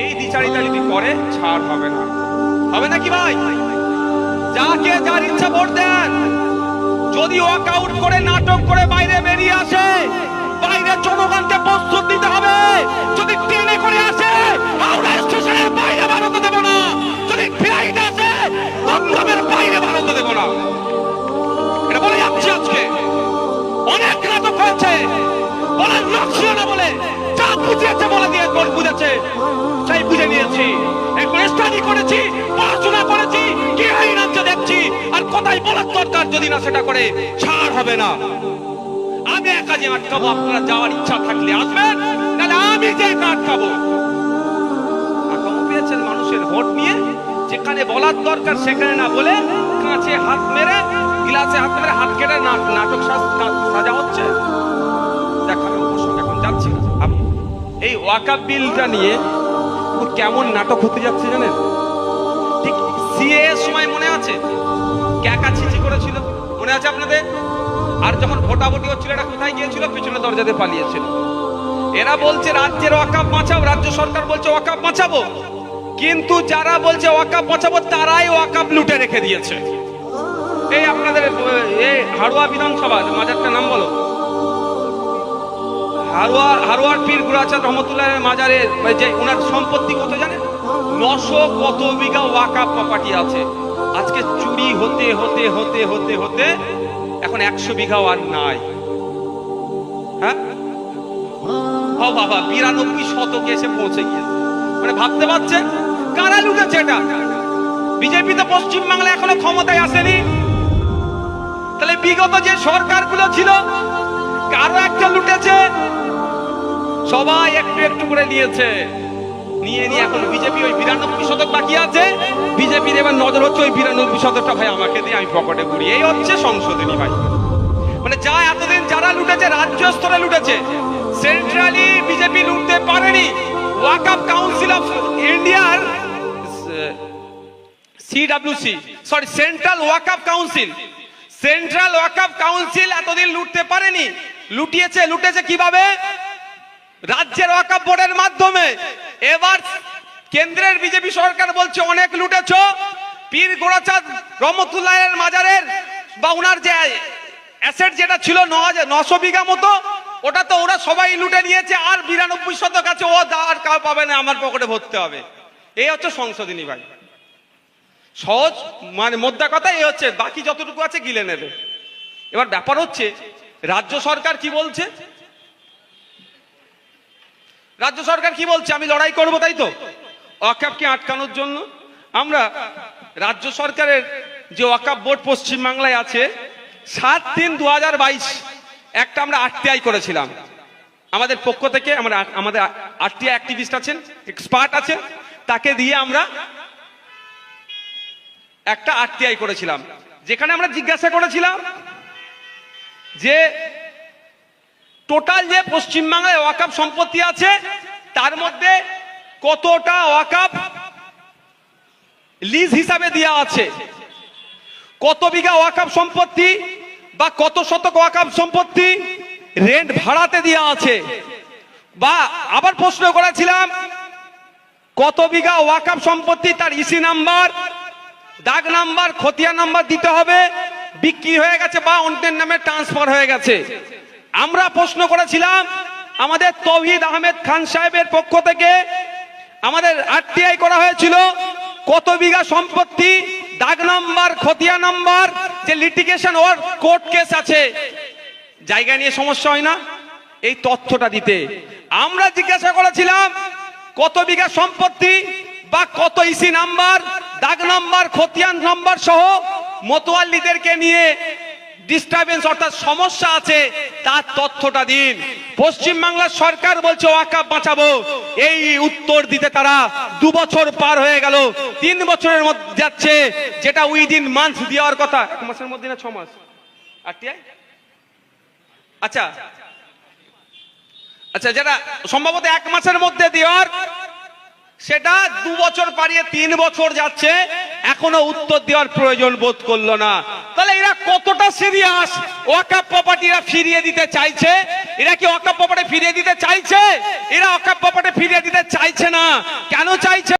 এই দ্বিচারিতা যদি করে, ছাড় হবে না। হবে নাকি ভাই? যাকে যার ইচ্ছা ভোট দেন। যদি ওয়াক আউট করে নাটক করে বাইরে বেরিয়ে আসে বাইরে জনগণকে প্রস্তুত দিতে হবে। যদি ট্রেনে করে আসে যদি না সেটা করে, ছাড় হবে না। আমি একা যে আটকাবো আপনারা যাওয়ার ইচ্ছা থাকলে আসবেন নাহলে আমি যে আটকাবো পেয়েছেন মানুষের ভোট নিয়ে, যেখানে বলার দরকার সেখানে না বলে হাত মেরে, গিলাসে হাত মেরে হাত কেটে নাটক সাজা হচ্ছে। অবশ্য এখন যাচ্ছি। এই ওয়াকাপ বিলটা নিয়ে কেমন নাটক হতে যাচ্ছে জানেন? ঠিক সিএ সময় মনে আছে? ক্যাকা ছিচি করেছিল মনে আছে আপনাদের? আর যখন ভোটাভুটি হচ্ছিল এটা কোথায় গিয়েছিল? পিছনে দরজাতে পালিয়েছিল। এরা বলছে, রাজ্যের ওয়াকাপ বাঁচাও, রাজ্য সরকার বলছে ওয়াকাপ বাঁচাবো। কিন্তু যারা বলছে ওয়াকাপ বাঁচাবো, তারাই ওয়াকাপ লুটে রেখে দিয়েছে। এই আপনাদের হাড়ুয়া বিধানসভা, মাজারটার নাম বলো। হারোয়ার হারোয়ার পীর গুরাচাঁদ রহমতুল্লাহ মাজারে যে ওনার সম্পত্তি কত জানেন? নশো কত বিঘা ওয়াকাপ প্রপার্টি আছে। আজকে চুরি হতে হতে হতে হতে হতে এখন একশো বিঘাও আর নাই। হ্যাঁ? ও বাবা, বিরানব্বই শতকে এসে পৌঁছে গিয়েছে। মানে ভাবতে পারছেন? কারা লুটেছে এটা? বিজেপি তো পশ্চিমবাংলা এখনও ক্ষমতায় আসেনি। তাহলে বিগত যে সরকারগুলো ছিল, কারও একটা লুটেছে? সবাই একটু একটু করে নিয়েছে। নিয়ে নিয়ে এখন বিজেপি ওই বিরানব্বই শতক বাকি আছে। বিজেপির এবার নজর হচ্ছে ওই বিরানব্বই শতকটা ভাই আমাকে দিয়ে, আমি পকেটে পুরি এই হচ্ছে সংশোধনী ভাই। মানে যা এতদিন যারা লুটেছে, রাজ্য স্তরে লুটেছে সেন্ট্রালি বিজেপি লুটতে পারেনি। ওয়াকআপ কাউন্সিল অফ ইন্ডিয়ার CWC sorry central Waqf council central Waqf council এতদিন লুটতে পারেনি। লুটিয়েছে, লুটেছে কীভাবে? রাজ্যের ওয়াকআপ বোর্ডের মাধ্যমে। এবার কেন্দ্রের বিজেপি সরকার বলছে, অনেক লুটেছ। পীর গোড়াচাঁদ রহমতুল্লাহের মাজারের বা ওনার যে অ্যাসেট যেটা ছিল ন নশো বিঘা মতো, ওটা তো ওরা সবাই লুটে নিয়েছে, আর বিরানব্বই শতক আছে, ও আর কাউ পাবে না, আমার পকেটে ভরতে হবে। এই হচ্ছে সংশোধনী ভাই। সহজ মানে মোদ্দা কথা, এই হচ্ছে, বাকি যতটুকু আছে গিলে নেবে। এবার ব্যাপার হচ্ছে, রাজ্য সরকার কি বলছে? রাজ্য সরকার কি বলছে? আমি লড়াই করব, তাই তো? ওয়াকাপকে আটকানোর জন্য আমরা রাজ্য সরকারের যে ওয়াকাপ বোর্ড পশ্চিমবাংলায় আছে, সাত তিন দু একটা আমরা আরটিআই করেছিলাম। আমাদের পক্ষ থেকে আমরা আমাদের আরটিআই অ্যাক্টিভিস্ট আছেন এক্সপার্ট আছেন, তাকে দিয়ে আমরা একটা আরটিআই করেছিলাম। যেখানে আমরা জিজ্ঞাসা করেছিলাম যে টোটাল যে পশ্চিমবাংলায় ওয়াকাপ সম্পত্তি আছে, তার মধ্যে কতটা ওয়াকাপ লিজ হিসাবে দেওয়া আছে? কত বিঘা ওয়াকাপ সম্পত্তি বা কত শতক ওয়াকাপ সম্পত্তি রেন্ট ভাড়াতে দেওয়া আছে? বা আবার প্রশ্ন করেছিলাম, কত বিঘা ওয়াকাপ সম্পত্তি তার ইসি নাম্বার, দাগ নাম্বার খতিয়া নাম্বার দিতে হবে, বিক্রি হয়ে গেছে বা অন্যের নামে ট্রান্সফার হয়ে গেছে। আমরা প্রশ্ন করেছিলাম, আমাদের তৌহিদ আহমেদ খান সাহেবের পক্ষ থেকে আমাদের আরটিআই করা হয়েছিল কত বিঘা সম্পত্তি, দাগ নাম্বার, খতিয়া নাম্বার, যে লিটিগেশন ওর কোর্ট কেস আছে। জায়গা নিয়ে সমস্যা হয় না। এই তথ্যটা দিতে। আমরা জিজ্ঞাসা করেছিলাম, কত বিঘা সম্পত্তি বা কত ইসি নাম্বার, দাগ নাম্বার, খতিয়ান নাম্বার সহ মতোয়াল্লিদেরকে নিয়ে ডিস্টারবেন্স অর্থাৎ সমস্যা আছে, তার তথ্যটা দিন। পশ্চিমবাংলার সরকার বলছে ওয়াকাপ বাঁচাবো। এই উত্তর দিতে তারা দু বছর পার হয়ে গেল। তিন বছরের মধ্যে যাচ্ছে, যেটা উইদিন মান্থ দেওয়ার কথা। এক মাসের মধ্যে না ছ মাস? আচ্ছা। আচ্ছা যেটা সম্ভবত এক মাসের মধ্যে দেওয়ার, সেটা দু বছর পারিয়ে তিন বছর যাচ্ছে। এখনও উত্তর দেওয়ার প্রয়োজন বোধ করল না। তাহলে এরা কতটা সিরিয়াস ওয়াকাপ প্রপার্টি এরা ফিরিয়ে দিতে চাইছে? এরা কি ওয়াকাপ প্রপার্টি ফিরিয়ে দিতে চাইছে? এরা ওয়াকাপ প্রপার্টি ফিরিয়ে দিতে চাইছে না। কেন চাইছে?